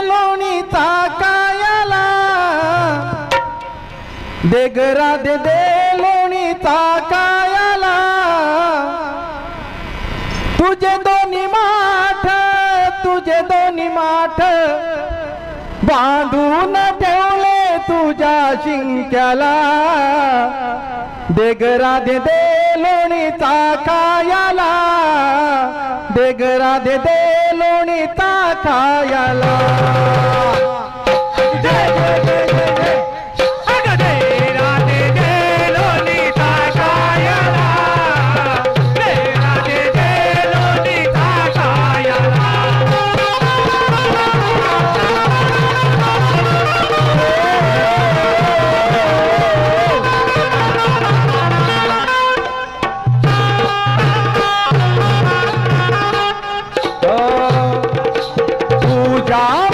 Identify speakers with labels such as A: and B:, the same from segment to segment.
A: लोणीचा कायाला. देगरा दे दे लोणीचा कायाला. तुझे दोन्ही माठ तुझे दोन्ही माठ बांधून ठेवले तुझ्या शिंक्याला. देगरा दे दे लोणीचा कायाला. देगरा दे दे गणिता खायला जय जय पूजा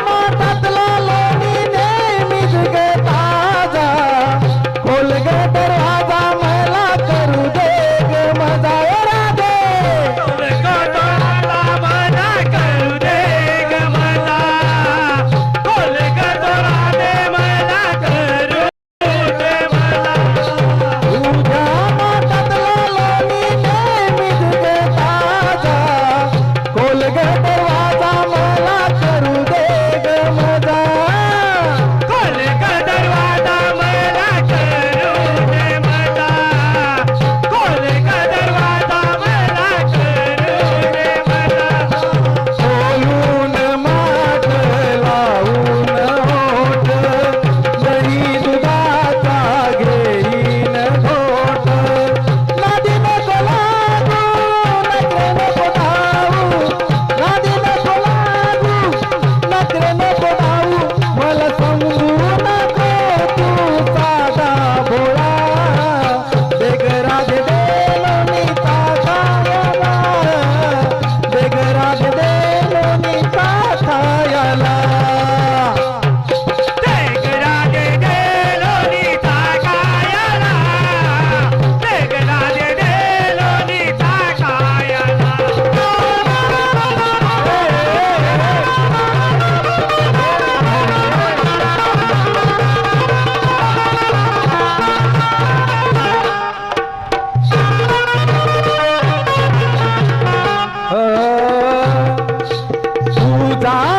A: राधा